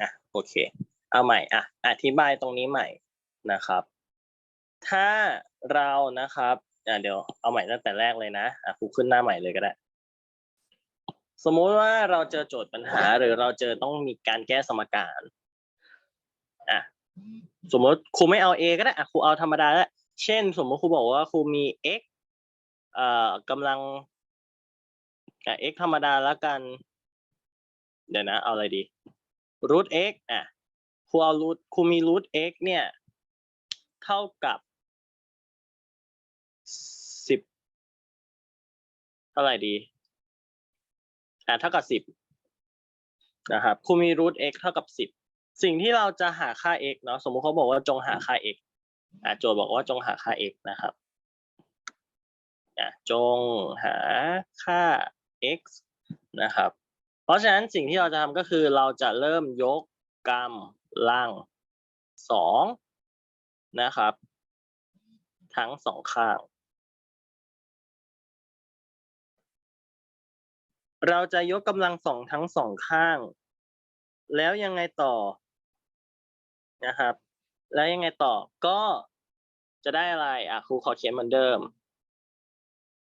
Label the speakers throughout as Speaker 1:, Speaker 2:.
Speaker 1: อะโอเค เอาใหม่อะอธิบายตรงนี้ใหม่นะครับ ถ้าเรานะครับอะเดี๋ยวเอาใหม่ตั้งแต่แรกเลยนะอะครูขึ้นหน้าใหม่เลยก็ได้ สมมุติว่าเราเจอโจทย์ปัญหาหรือเราเจอต้องมีการแก้สมการอะสมมติครูไม่เอา a ก็ได้อะครูเอาธรรมดาแล้วเช่น สมมติครูบอกว่าครูมี x เอ่อกำลังอะ x ธรรมดาแล้วกัน เดี๋ยวนะ เอาอะไรดี root x อะครูเอา root ครูมี root x เนี่ย เท่ากับสิบเท่าไหร่ดี อ่าเท่ากับสิบนะครับครูมี root x เท่ากับสิบสิ่งที่เราจะหาค่า x เนาะสมมุติเขาบอกว่าจงหาค่า x อ่าโจทย์บอกว่าจงหาค่า x นะครับอ่าจงหาค่า x นะครับ เพราะฉะนั้นสิ่งที่เราจะทำก็คือเราจะเริ่มยกกำลังสองนะครับ ทั้งสองข้าง เราจะยกกำลังสองทั้งสองข้าง แล้วยังไงต่อนะครับ แล้วยังไงต่อก็จะได้อะไรอะครูขอเขียนเหมือนเดิม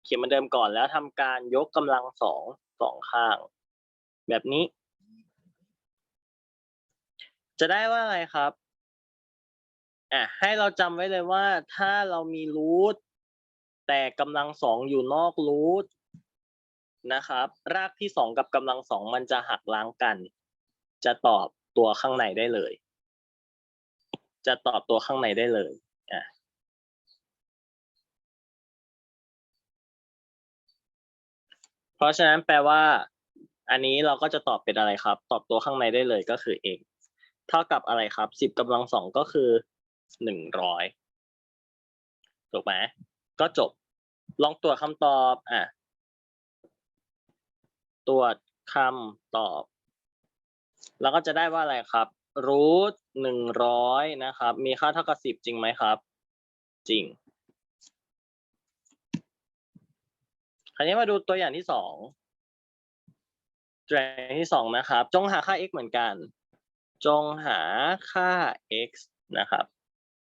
Speaker 1: เขียนเหมือนเดิมก่อนแล้วทำการยกกำลังสองสองข้าง แบบนี้ จะได้ว่าอะไรครับอะให้เราจำไว้เลยว่าถ้าเรามีรูทแต่กำลังสองอยู่นอกรูทนะครับ รากที่สองกับกำลังสองมันจะหักล้างกัน จะตอบตัวข้างในได้เลย จะตอบตัวข้างในได้เลยอะเพราะฉะนั้นแปลว่า อันนี้เราก็จะตอบเป็นอะไรครับ ตอบตัวข้างในได้เลยก็คือ x เท่ากับอะไรครับสิบกำลังสองก็คือหนึ่งร้อยถูกไหมก็จบ ลองตรวจคำตอบอะตรวจคำตอบแล้วก็จะได้ว่าอะไรครับรูทหนึ่งร้อยนะครับ มีค่าเท่ากับสิบจริงไหมครับ จริง คราวนี้มาดูตัวอย่างที่สอง ตัวอย่างที่สองนะครับ จงหาค่า x เหมือนกัน จงหาค่า x นะครับ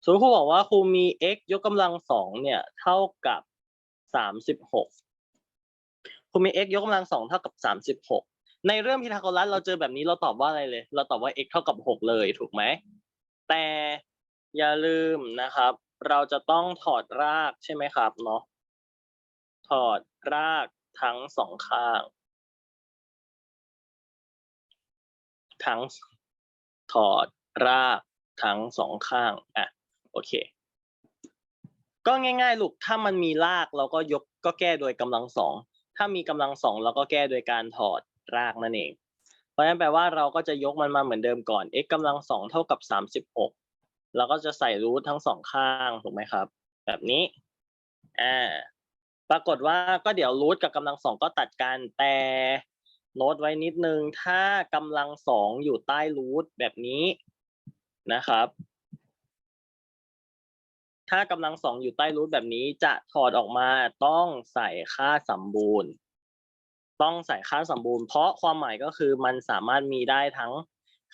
Speaker 1: สมมติครูบอกว่าครูมี x ยกกำลังสองเนี่ย เท่ากับสามสิบหกครูมี x ยกกำลังสองเท่ากับสามสิบหกในเรื่องพีทาโกรัสเราเจอแบบนี้เราตอบว่าอะไรเลย เราตอบว่า x เท่ากับหกเลยถูกไหม แต่อย่าลืมนะครับ เราจะต้องถอดรากใช่ไหมครับเนาะถอดรากทั้งสองข้าง ทั้งถอดรากทั้งสองข้างอะโอเค ก็ง่ายๆลูกถ้ามันมีรากเราก็ยกก็แก้โดยกำลังสองถ้ามีกำลังสองเราก็แก้โดยการถอดรากนั่นเอง เพราะฉะนั้นแปลว่าเราก็จะยกมันมาเหมือนเดิมก่อน x กำลังสองเท่ากับสามสิบหกเราก็จะใส่รูททั้งสองข้างถูกไหมครับ แบบนี้อ่าปรากฏว่าก็เดี๋ยวรูทกับกำลังสองก็ตัดกันแต่ โน้ตไว้นิดนึง ถ้ากำลังสองอยู่ใต้รูทแบบนี้นะครับ ถ้ากำลังสองอยู่ใต้รูทแบบนี้จะถอดออกมาต้องใส่ค่าสมบูรณ์ ต้องใส่ค่าสมบูรณ์ เพราะความหมายก็คือมันสามารถมีได้ทั้ง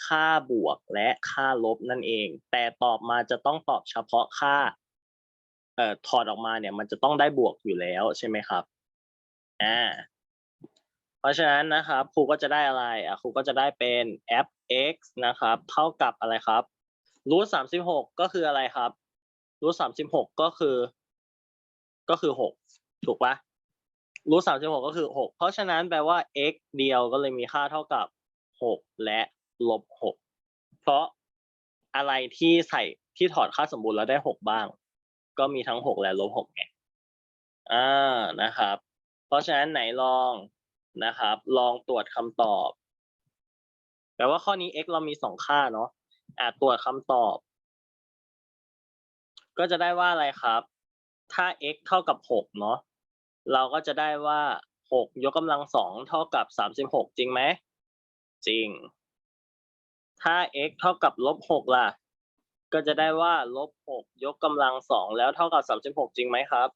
Speaker 1: ค่าบวกและค่าลบนั่นเอง แต่ตอบมาจะต้องตอบเฉพาะค่าเอ่อถอดออกมาเนี่ย มันจะต้องได้บวกอยู่แล้วใช่ไหมครับอ่า เพราะฉะนั้นนะครับครูก็จะได้อะไรอะครูก็จะได้เป็น f x นะครับ เท่ากับอะไรครับรูทสามสิบหกก็คืออะไรครับรูทสามสิบหกก็คือ ก็คือหกถูกปะรูทสามสิบหกก็คือหกเพราะฉะนั้นแปลว่า x เดียวก็เลยมีค่าเท่ากับหกและลบหกเพราะอะไรที่ใส่ที่ถอดค่าสมบูรณ์แล้วได้หกบ้าง ก็มีทั้งหกและลบหกไงอ่านะครับ เพราะฉะนั้นไหนลอง นะครับ ลองตรวจคำตอบ แปลว่าข้อนี้ x เรามีสองค่าเนาะอ่าตรวจคำตอบ ก็จะได้ว่าอะไรครับ ถ้า x เท่ากับหกเนาะ เราก็จะได้ว่าหกยกกำลังสองเท่ากับสามสิบหกจริงไหม จริง ถ้า x เท่ากับลบหกล่ะ ก็จะได้ว่าลบหกยกกำลังสองแล้วเท่ากับสามสิบหกจริงไหมครับ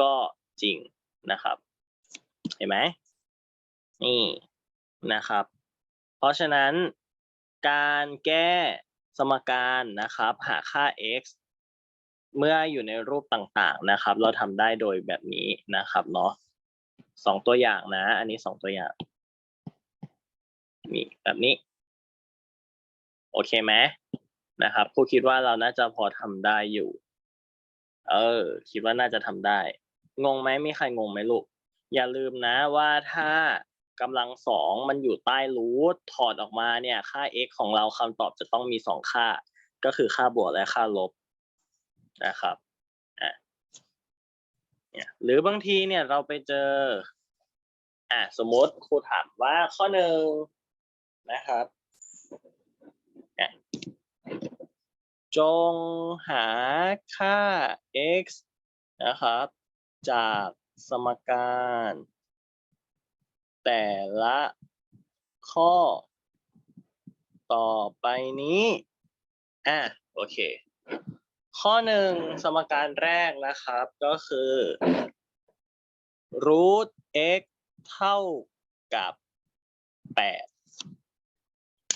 Speaker 1: ก็จริงนะครับ เห็นไหม นี่นะครับ เพราะฉะนั้นการแก้สมการนะครับหาค่า x เมื่ออยู่ในรูปต่างๆนะครับ เราทำได้โดยแบบนี้นะครับเนาะสองตัวอย่างนะ อันนี้สองตัวอย่างนี่แบบนี้ โอเคไหมนะครับครูคิดว่าเราน่าจะพอทำได้อยู่ เออ คิดว่าน่าจะทำได้ งงไหมมีใครงงไหมลูก อย่าลืมนะว่าถ้า กำลังสองมันอยู่ใต้รูทถอดออกมาเนี่ย ค่า x ของเราคำตอบจะต้องมีสองค่า ก็คือค่าบวกและค่าลบนะครับอะเนี่ยหรือบางทีเนี่ยเราไปเจอ อะสมมติครูถามว่าข้อหนึ่งนะครับจงหาค่า x นะครับ จากสมการ แต่ละข้อ ต่อไปนี้ อะ โอเค ข้อหนึ่งสมการแรกนะครับ ก็คือ root x เท่ากับแปด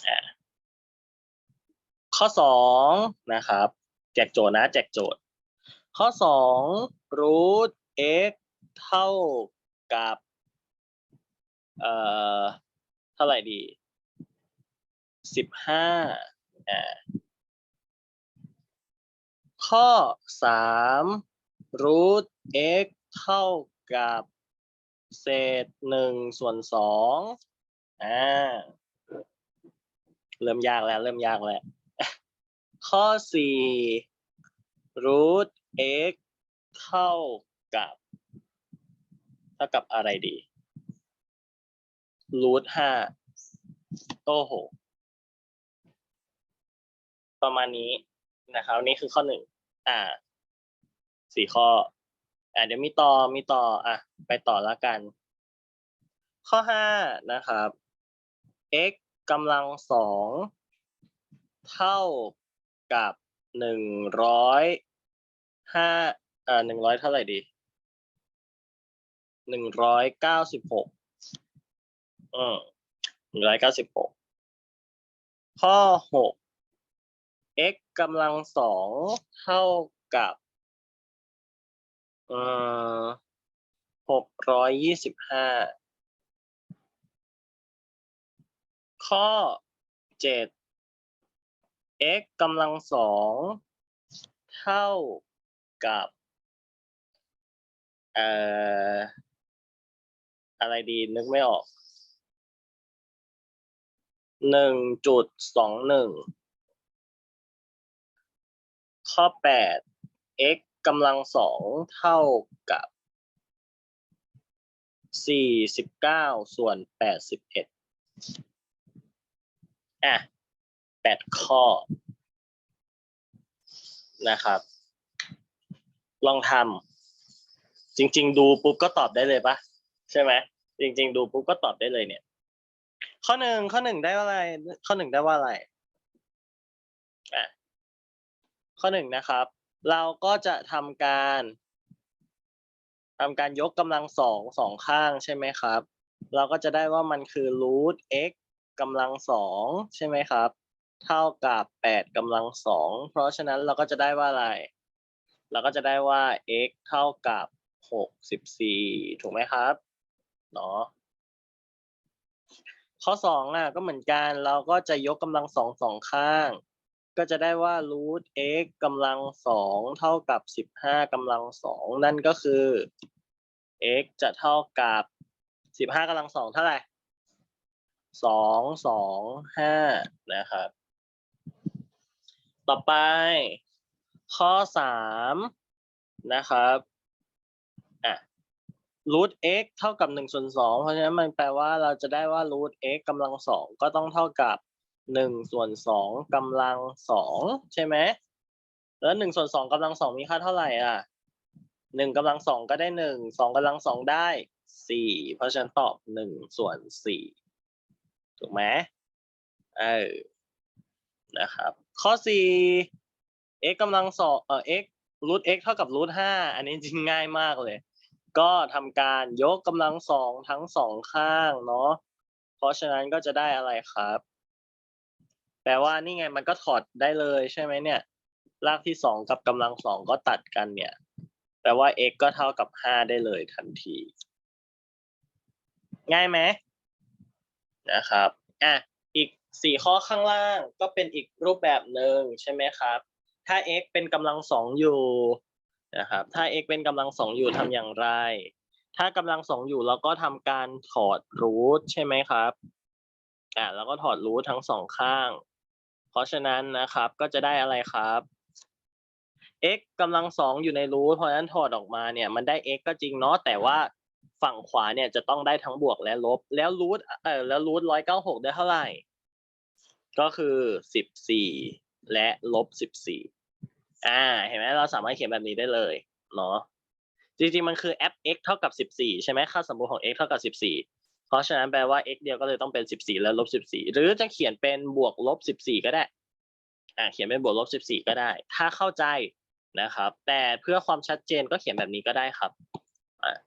Speaker 1: อะข้อสองนะครับ แจกโจทย์นะ แจกโจทย์ ข้อสอง root x เท่ากับ เอ่อเท่าไหร่ดีสิบห้าอ่าข้อสาม root x เท่ากับเศษหนึ่งส่วนสองอ่าเริ่มยากแล้ว เริ่มยากแล้ว ข้อสี่ root x เท่ากับ เท่ากับอะไรดี รูทห้าโอ้โห ประมาณนี้นะครับนี่คือข้อหนึ่งอ่าสี่ข้ออ่าเดี๋ยวมีต่อมีต่ออะไปต่อแล้วกัน ข้อห้านะครับ x กำลังสองเท่ากับหนึ่งร้อยห้าอ่อหนึ่งร้อยเท่าไหร่ดีหนึ่งร้อยเก้าสิบหก อืมหนึ่งร้อยเก้าสิบหกข้อหก x กำลังสองเท่ากับเอ่อหกร้อยยี่สิบห้าข้อเจ็ด x กำลังสองเท่ากับเอ่ออะไรดีนึกไม่ออก หนึ่งจุดสองหนึ่งข้อแปด x กำลังสองเท่ากับสี่สิบเก้าส่วนแปดสิบเอ็ดอะแปดข้อ นะครับ ลองทำจริง ๆ ดูปุ๊บก็ตอบได้เลยปะใช่ไหมจริง ๆ ดูปุ๊บก็ตอบได้เลยเนี่ย ข้อหนึ่งข้อหนึ่งได้ว่าอะไร ข้อหนึ่งได้ว่าอะไรอะข้อหนึ่งนะครับ เราก็จะทำการทำการยกกำลังสองสองข้างใช่ไหมครับ เราก็จะได้ว่ามันคือ root x กำลังสองใช่ไหมครับ เท่ากับแปดกำลังสองเพราะฉะนั้นเราก็จะได้ว่าอะไร เราก็จะได้ว่า x เท่ากับหกสิบสี่ถูกไหมครับเนาะ ข้อสองอะก็เหมือนกันเราก็จะยกกำลังสองสองข้าง ก็จะได้ว่า root x กำลังสองเท่ากับสิบห้ากำลังสองนั่นก็คือ x จะเท่ากับสิบห้ากำลังสองเท่าไหร่สองสองห้านะครับ ต่อไปข้อสามนะครับ root x เท่ากับหนึ่งส่วนสองเพราะฉะนั้นมันแปลว่าเราจะได้ว่า root x กำลังสองก็ต้องเท่ากับหนึ่งส่วนสองกำลังสองใช่ไหมแล้วหนึ่งส่วนสองกำลังสองมีค่าเท่าไหร่อะหนึ่งกำลังสองก็ได้หนึ่งสองกำลังสองได้สี่เพราะฉะนั้นตอบหนึ่งส่วนสี่ถูกไหมเออนะครับ ข้อสี่ x กำลังสองเอ่อ x root x เท่ากับ root ห้าอันนี้จริงง่ายมากเลย ก็ทำการยกกำลังสองทั้งสองข้างเนาะเพราะฉะนั้นก็จะได้อะไรครับ แปลว่านี่ไงมันก็ถอดได้เลยใช่ไหมเนี่ย รากที่สองกับกำลังสองก็ตัดกันเนี่ย แปลว่า x ก็เท่ากับห้าได้เลยทันที ง่ายไหมนะครับอะอีกสี่ข้อข้างล่างก็เป็นอีกรูปแบบหนึ่งใช่ไหมครับ ถ้า x เป็นกำลังสองอยู่ นะครับ ถ้า x เป็นกำลังสองอยู่ทำอย่างไร ถ้ากำลังสองอยู่เราก็ทำการถอดรูทใช่ไหมครับอ่าแล้วก็ถอดรูททั้งสองข้าง เพราะฉะนั้นนะครับก็จะได้อะไรครับ x กำลังสองอยู่ในรูทเพราะฉะนั้นถอดออกมาเนี่ยมันได้ x ก็จริงเนาะแต่ว่าฝั่งขวาเนี่ยจะต้องได้ทั้งบวกและลบ แล้วรูทเอ่อแล้วรูทร้อยเก้าหกได้เท่าไหร่ ก็คือสิบสี่และลบสิบสี่ อ่า เห็นไหมเราสามารถเขียนแบบนี้ได้เลยเนาะจริงๆมันคือ f x เท่ากับสิบสี่ใช่ไหมค่าสมบูรณ์ของ x เท่ากับสิบสี่เพราะฉะนั้นแปลว่า x เดียวก็เลยต้องเป็นสิบสี่และลบสิบสี่หรือจะเขียนเป็นบวกลบสิบสี่ก็ได้อ่าเขียนเป็นบวกลบสิบสี่ก็ได้ ถ้าเข้าใจนะครับ แต่เพื่อความชัดเจนก็เขียนแบบนี้ก็ได้ครับอ่า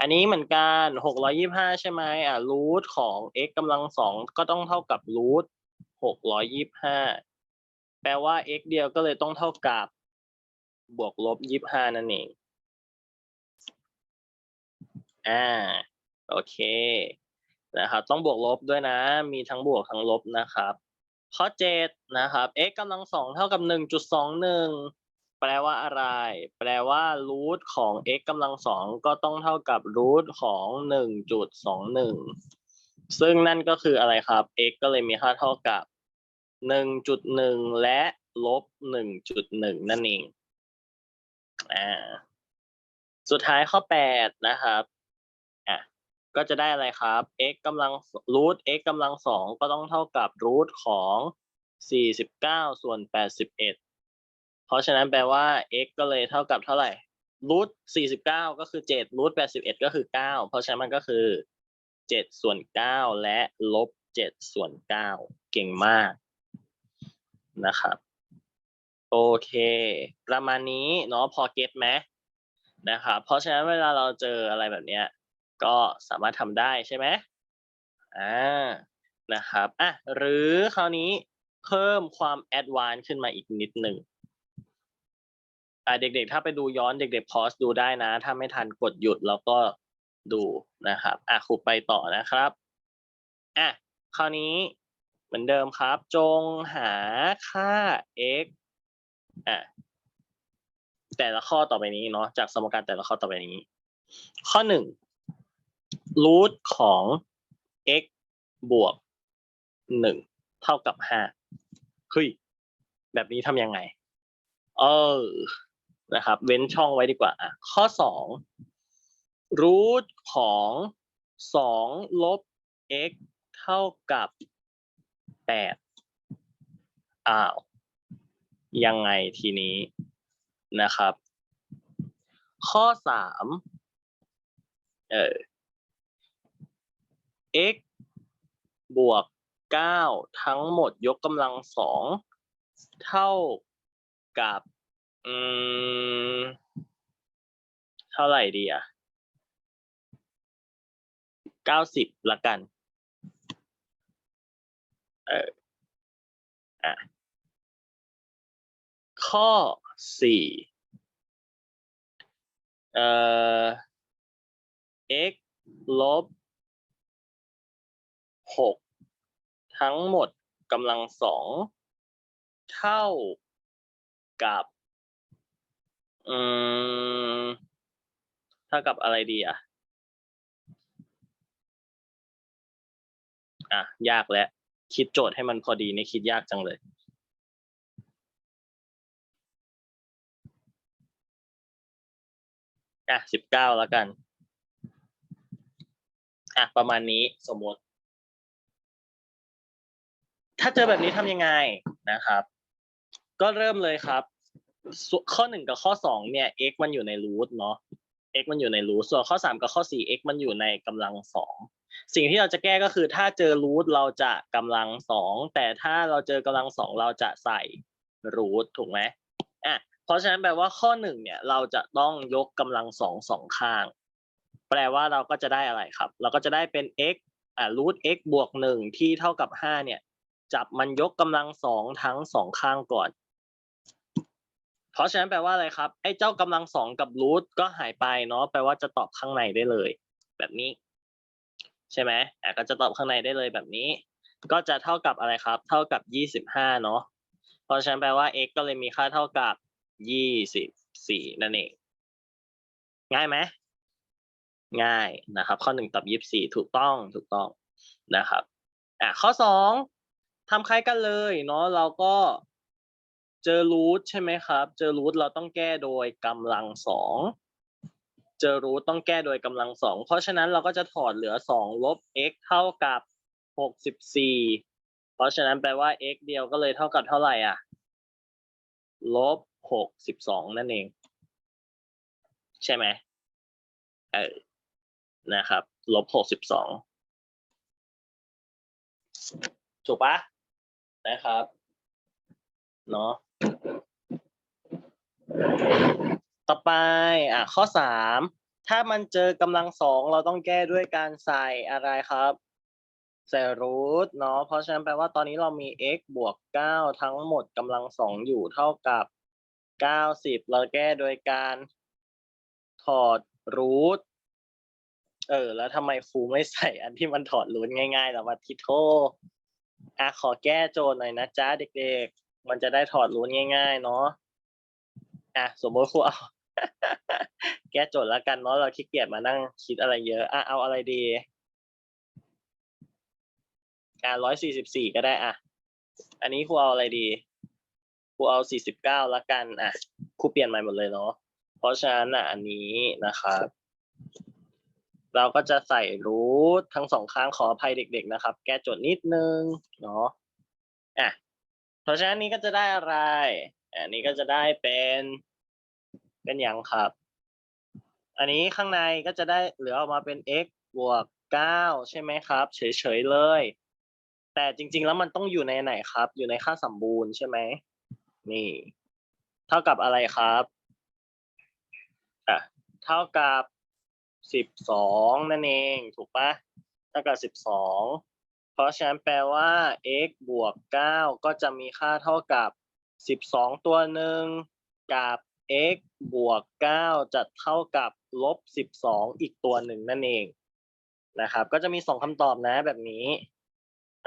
Speaker 1: อันนี้เหมือนกันหกร้อยี่ห้าใช่ไหมอ่ารูทของ x กำลังสองก็ต้องเท่ากับรูทหกร้อยี่ห้า แปลว่า x เดียวก็เลยต้องเท่ากับบวกลบยี่ห้านั่นเอง อ่า โอเค นะครับ ต้องบวกลบด้วยนะ มีทั้งบวกทั้งลบนะครับ ข้อเจ็ดนะครับ x กำลังสองเท่ากับหนึ่งจุดสองหนึ่งแปลว่าอะไร แปลว่ารูทของ x กำลังสองก็ต้องเท่ากับรูทของหนึ่งจุดสองหนึ่งซึ่งนั่นก็คืออะไรครับ x ก็เลยมีค่าเท่ากับ หนึ่งจุดหนึ่งและลบหนึ่งจุดหนึ่งนั่นเองอ่าสุดท้ายข้อแปดนะครับอะก็จะได้อะไรครับ x กำลังรูท x กำลังสองก็ต้องเท่ากับรูทของสี่สิบเก้าส่วนแปดสิบเอ็ดเพราะฉะนั้นแปลว่า x ก็เลยเท่ากับเท่าไหร่รูทสี่สิบเก้าก็คือเจ็ดรูทแปดสิบเอ็ดก็คือเก้าเพราะฉะนั้นมันก็คือเจ็ดส่วนเก้าและลบเจ็ดส่วนเก้าเก่งมาก นะครับ โอเค ประมาณนี้เนาะพอเก็ตไหมนะครับเพราะฉะนั้นเวลาเราเจออะไรแบบเนี้ย ก็สามารถทำได้ใช่ไหมอ่านะครับอะหรือคราวนี้เพิ่มความแอดวานซ์ขึ้นมาอีกนิดหนึ่งอ่าเด็กๆ ถ้าไปดูย้อนเด็กๆพอสดูได้นะ ถ้าไม่ทันกดหยุดแล้วก็ดูนะครับอะครูไปต่อนะครับอะคราวนี้ เหมือนเดิมครับ จงหาค่า x อะแต่ละข้อต่อไปนี้เนาะจากสมการแต่ละข้อต่อไปนี้ ข้อหนึ่งรูทของ x บวกหนึ่งเท่ากับห้าเฮ้ย แบบนี้ทำยังไง เออ นะครับ เว้นช่องไว้ดีกว่าอะข้อสองรูทของสองลบ x เท่ากับ แปดอ้าว ยังไงทีนี้นะครับ ข้อสามเออ x บวกเก้าทั้งหมดยกกำลังสองเท่ากับ อืม เท่าไหร่ดีอะเก้าสิบละกัน เอออะข้อสี่เอ่อ x ลบหกทั้งหมดกำลังสองเท่ากับอืมเท่ากับอะไรดีอะ อะ ยากแล้ว คิดโจทย์ให้มันพอดีนี่คิดยากจังเลยอะสิบเก้าแล้วกันอะประมาณนี้สมมติ ถ้าเจอแบบนี้ทำยังไงนะครับ ก็เริ่มเลยครับ ข้อหนึ่งกับข้อสองเนี่ย x มันอยู่ในรูทเนาะ x มันอยู่ในรูทส่วนข้อสามกับข้อสี่ x มันอยู่ในกำลังสอง สิ่งที่เราจะแก้ก็คือถ้าเจอรูทเราจะกำลังสองแต่ถ้าเราเจอกำลังสองเราจะใส่รูทถูกไหมอะเพราะฉะนั้นแปลว่าข้อหนึ่งเนี่ยเราจะต้องยกกำลังสองสองข้าง แปลว่าเราก็จะได้อะไรครับ เราก็จะได้เป็น x อ่ารูท x บวกหนึ่งที่เท่ากับห้าเนี่ย จับมันยกกำลังสองทั้งสองข้างก่อน เพราะฉะนั้นแปลว่าอะไรครับไอ้เจ้ากำลังสองกับรูทก็หายไปเนาะแปลว่าจะตอบข้างในได้เลย แบบนี้ ใช่ไหมอะก็จะตอบข้างในได้เลยแบบนี้ ก็จะเท่ากับอะไรครับ เท่ากับยี่สิบห้าเนาะเพราะฉะนั้นแปลว่า x ก็เลยมีค่าเท่ากับยี่สิบสี่นั่นเองง่ายไหมง่ายนะครับ ข้อหนึ่งตอบยี่สิบสี่ถูกต้องถูกต้องนะครับอะข้อสองทำคล้ายกันเลยเนาะเราก็เจอรูทใช่ไหมครับ เจอรูทเราต้องแก้โดยกำลังสอง เจอรูทต้องแก้โดยกำลังสองเพราะฉะนั้นเราก็จะถอดเหลือสองลบ x เท่ากับหกสิบสี่เพราะฉะนั้นแปลว่า x เดียวก็เลยเท่ากับเท่าไหร่อะลบหกสิบสองนั่นเอง ใช่ไหมเออนะครับลบหกสิบสองถูกปะนะครับ เนาะ ต่อไปอะข้อสามถ้ามันเจอกำลังสองเราต้องแก้ด้วยการใส่อะไรครับ ใส่รูทเนาะเพราะฉะนั้นแปลว่าตอนนี้เรามี x บวกเก้าทั้งหมดกำลังสองอยู่เท่ากับเก้าสิบเราแก้โดยการถอดรูทเออ แล้วทำไมครูไม่ใส่อันที่มันถอดรูทง่ายๆล่ะวัดทิโทอะขอแก้โจทย์หน่อยนะจ๊ะเด็กๆ มันจะได้ถอดรูทง่าย ๆ เนาะอะสมมติครูเอา แก้โจทย์แล้วกันเนาะเราขี้เกียจมานั่งคิดอะไรเยอะอะเอาอะไรดีอะร้อยสี่สิบสี่ก็ได้อะ อันนี้ครูเอาอะไรดีครูเอาสี่สิบเก้าละกันอะครูเปลี่ยนใหม่หมดเลยเนาะเพราะฉะนั้นอะอันนี้นะครับเราก็จะใส่รูททั้งสองข้างขออภัยเด็ก ๆ นะครับ แก้โจทย์นิดนึงเนาะอะเพราะฉะนั้นนี้ก็จะได้อะไรอันนี้ก็จะได้เป็น เป็นอย่างครับ อันนี้ข้างในก็จะได้เหลือออกมาเป็น x บวกเก้าใช่ไหมครับ เฉยๆเลย แต่จริง ๆ แล้วมันต้องอยู่ในไหนครับ อยู่ในค่าสมบูรณ์ใช่ไหม นี่ เท่ากับอะไรครับอะเท่ากับสิบสองนั่นเองถูกปะเท่ากับสิบสองเพราะฉะนั้นแปลว่า x บวกเก้าก็จะมีค่าเท่ากับสิบสองตัวหนึ่งกับ x บวกเก้าจะเท่ากับลบสิบสองอีกตัวหนึ่งนั่นเองนะครับ ก็จะมีสองคำตอบนะแบบนี้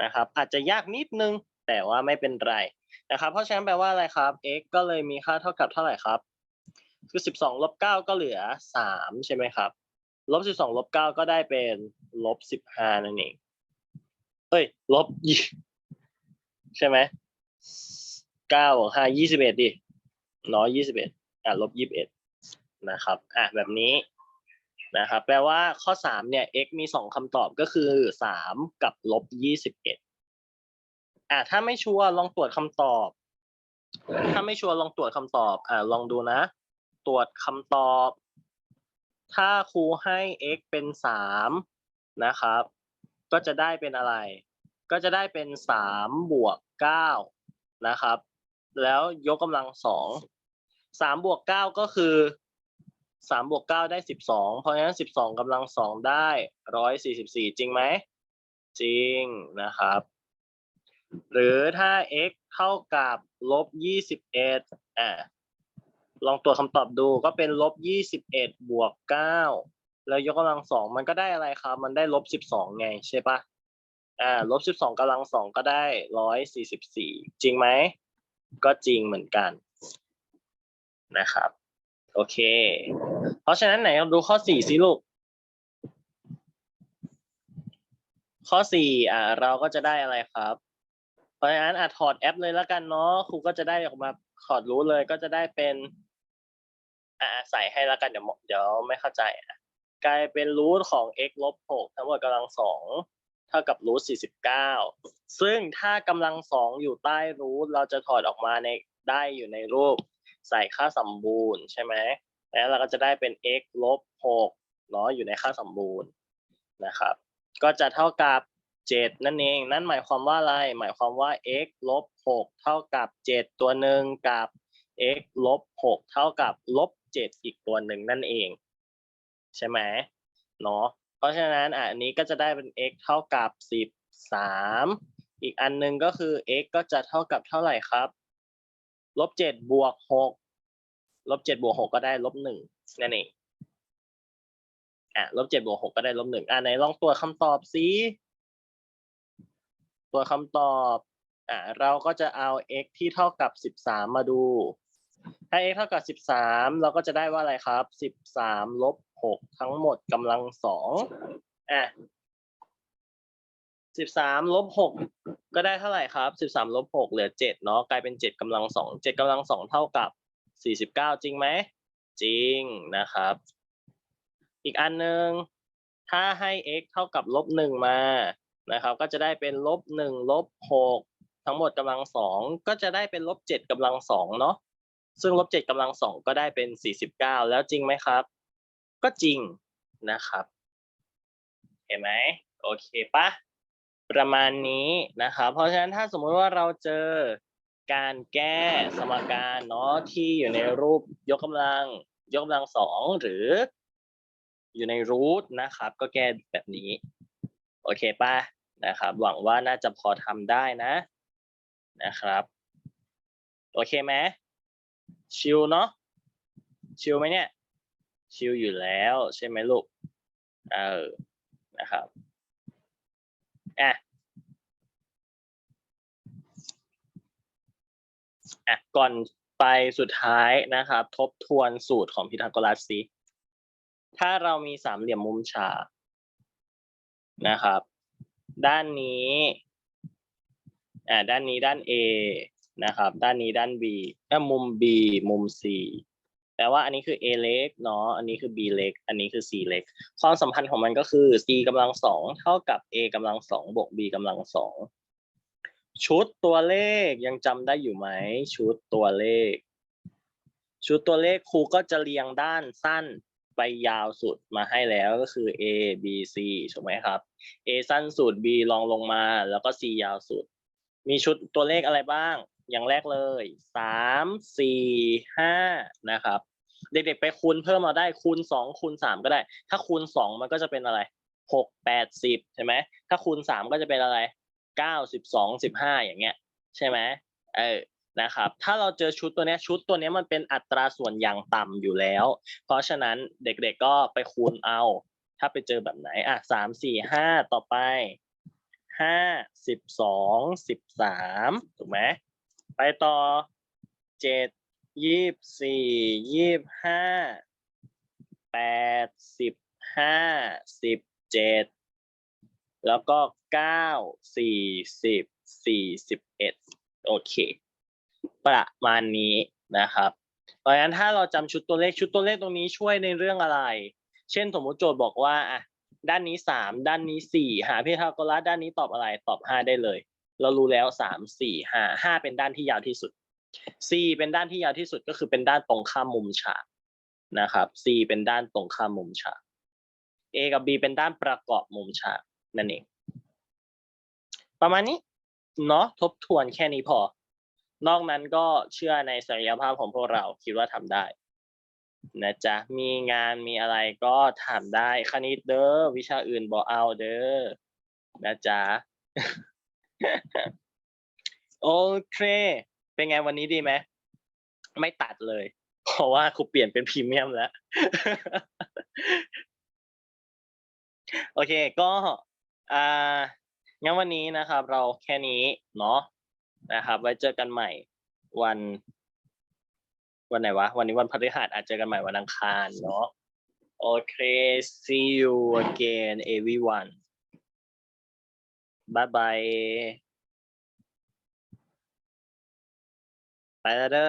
Speaker 1: นะครับ อาจจะยากนิดนึงแต่ว่าไม่เป็นไรนะครับ เพราะฉะนั้นแปลว่าอะไรครับ x ก็เลยมีค่าเท่ากับเท่าไหร่ครับ คือสิบสองลบเก้าก็เหลือสามใช่ไหมครับลบสิบสองลบเก้าก็ได้เป็นลบสิบห้านั่นเองเอ้ยลบยี่ใช่ไหมเก้าบวกห้ายี่สิบเอ็ดดิน้อยยี่สิบเอ็ด อะลบยี่สิบเอ็ดนะครับอะแบบนี้นะครับแปลว่าข้อสามเนี่ย x มีสองคำตอบก็คือสามกับลบยี่สิบเอ็ดอะถ้าไม่ชัวร์ลองตรวจคำตอบ ถ้าไม่ชัวร์ลองตรวจคำตอบอะลองดูนะ ตรวจคำตอบ ถ้าครูให้ x เป็นสามนะครับ ก็จะได้เป็นอะไร ก็จะได้เป็นสามบวกเก้านะครับ แล้วยกกำลังสอง สามบวกเก้าก็คือสามบวกเก้าได้สิบสองเพราะฉะนั้นสิบสองกำลังสองได้ร้อยสี่สิบสี่จริงไหม จริงนะครับ หรือถ้า x เท่ากับลบยี่สิบเอ็ดอ่าลองตรวจคำตอบดูก็เป็นลบยี่สิบเอ็ดบวกเก้าแล้วยกกำลังสองมันก็ได้อะไรครับ มันได้ลบสิบสองไงใช่ปะอ่าลบสิบสองกำลังสองก็ได้ร้อยสี่สิบสี่จริงไหม ก็จริงเหมือนกัน นะครับ โอเค เพราะฉะนั้นไหนเราดูข้อสี่สิลูก ข้อสี่อ่า เราก็จะได้อะไรครับ เพราะฉะนั้นอะถอดแอปเลยแล้วกันเนาะครูก็จะได้ออกมาถอดรู้เลยก็จะได้เป็น อ่าใส่ให้แล้วกันเดี๋ยวเดี๋ยวไม่เข้าใจอะกลายเป็นรูทของ x ลบหกทั้งหมดกำลังสองเท่ากับรูทสี่สิบเก้าซึ่งถ้ากำลังสองอยู่ใต้รูทเราจะถอดออกมาในได้อยู่ในรูป ใส่ค่าสมบูรณ์ใช่ไหมแล้วเราก็จะได้เป็น x ลบหกเนาะอยู่ในค่าสมบูรณ์นะครับ ก็จะเท่ากับเจ็ดนั่นเอง นั่นหมายความว่าอะไร หมายความว่า x ลบหกเท่ากับเจ็ดตัวหนึ่งกับ x ลบหกเท่ากับลบเจ็ดอีกตัวหนึ่งนั่นเอง ใช่ไหมเนาะ เพราะฉะนั้นอันนี้ก็จะได้เป็น x เท่ากับสิบสามอีกอันหนึ่งก็คือ x ก็จะเท่ากับเท่าไหร่ครับ ลบเจ็ดบวกหกลบเจ็ดบวกหกก็ได้ลบหนึ่งนั่นเองอะลบเจ็ดบวกหกก็ได้ลบหนึ่งอะไหนลองตัวจคำตอบสิตัวคำตอบอะเราก็จะเอา x ที่เท่ากับสิบสามมาดู ถ้า x เท่ากับสิบสามเราก็จะได้ว่าอะไรครับสิบสามลบหกทั้งหมดกำลังสองอะ สิบสามลบหกก็ได้เท่าไหร่ครับสิบสามลบหกเหลือเจ็ดเนาะกลายเป็นเจ็ดกำลังสองเจ็ดกำลังสองเท่ากับสี่สิบเก้าจริงไหมจริงนะครับ อีกอันหนึ่งถ้าให้ x เท่ากับลบหนึ่งมานะครับ ก็จะได้เป็นลบหนึ่งลบหกทั้งหมดกำลังสองก็จะได้เป็นลบเจ็ดกำลังสองเนาะซึ่งลบเจ็ดกำลังสองก็ได้เป็นสี่สิบเก้าแล้วจริงไหมครับ ก็จริงนะครับ เห็นไหมโอเคปะ ประมาณนี้นะครับ เพราะฉะนั้นถ้าสมมุติว่าเราเจอการแก้สมการเนาะที่อยู่ในรูปยกกำลังยกกำลังสองหรือ อยู่ในรูทนะครับ ก็แก้แบบนี้ โอเคป่ะนะครับ หวังว่าน่าจะพอทำได้นะนะครับ โอเคไหมชิลเนาะชิลไหมเนี่ย ชิลอยู่แล้วใช่ไหมลูกเออนะครับ อะอะก่อนไปสุดท้ายนะครับ ทบทวนสูตรของพีทาโกรัสสิถ้าเรามีสามเหลี่ยมมุมฉากนะครับ ด้านนี้อ่าด้านนี้ด้าน A นะครับ ด้านนี้ด้าน B ถ้ามุม B มุม C แปลว่าอันนี้คือ A เล็กเนาะ อันนี้คือ B เล็ก อันนี้คือ C เล็ก ความสัมพันธ์ของมันก็คือ C กำลังสองเท่ากับ A กำลังสองบวก B กำลังสองชุดตัวเลขยังจำได้อยู่ไหม ชุดตัวเลข ชุดตัวเลขครูก็จะเรียงด้านสั้นไปยาวสุดมาให้แล้วก็คือ A B C ถูกไหมครับ A สั้นสุด B ลองลงมา แล้วก็ C ยาวสุด มีชุดตัวเลขอะไรบ้าง อย่างแรกเลยสามสี่ห้านะครับ เด็กๆไปคูณเพิ่มมาได้คูณสองคูณสามก็ได้ ถ้าคูณสองมันก็จะเป็นอะไรหกแปดสิบใช่ไหมถ้าคูณสามก็จะเป็นอะไรเก้าสิบสองสิบห้าอย่างเงี้ย ใช่ไหมเออนะครับ ถ้าเราเจอชุดตัวเนี้ยชุดตัวเนี้ยมันเป็นอัตราส่วนอย่างต่ำอยู่แล้ว เพราะฉะนั้นเด็กๆก็ไปคูณเอา ถ้าไปเจอแบบไหนอะสามสี่ห้าต่อไปห้าสิบสองสิบสามถูกไหม ไปต่อเจ็ดยี่สิบสี่ยี่บห้าแปดสิบห้าสิบเจ็ดแล้วก็เก้าสี่สิบสี่สิบเอ็ดโอเค ประมาณนี้นะครับ เพราะฉะนั้นถ้าเราจำชุดตัวเลขชุดตัวเลขตรงนี้ช่วยในเรื่องอะไร เช่นสมมติโจทย์บอกว่าอะด้านนี้สามด้านนี้สี่หาพีทาโกรัสด้านนี้ตอบอะไรตอบห้าได้เลย เรารู้แล้วสามสี่ห้าห้าเป็นด้านที่ยาวที่สุด C เป็นด้านที่ยาวที่สุดก็คือเป็นด้านตรงข้ามมุมฉากนะครับ C เป็นด้านตรงข้ามมุมฉาก A กับ B เป็นด้านประกอบมุมฉากนั่นเอง ประมาณนี้เนาะทบทวนแค่นี้พอ นอกนั้นก็เชื่อในศักยภาพของพวกเราคิดว่าทำได้นะจ๊ะมีงานมีอะไรก็ทำได้คณิตเด้อวิชาอื่นบอกเอาเด้อนะจ๊ะ โอเค เป็นไงวันนี้ดีไหมไม่ตัดเลย เพราะว่าครูเปลี่ยนเป็นพรีเมียมแล้ว โอเค ก็อ่างั้นวันนี้นะครับ เราแค่นี้เนาะนะครับ ไว้เจอกันใหม่วัน วันไหนวะ วันนี้วันพฤหัสอาจเจอกันใหม่วันอังคารเนาะโอเค see you again everyone bye bye ไปแล้วเด้อ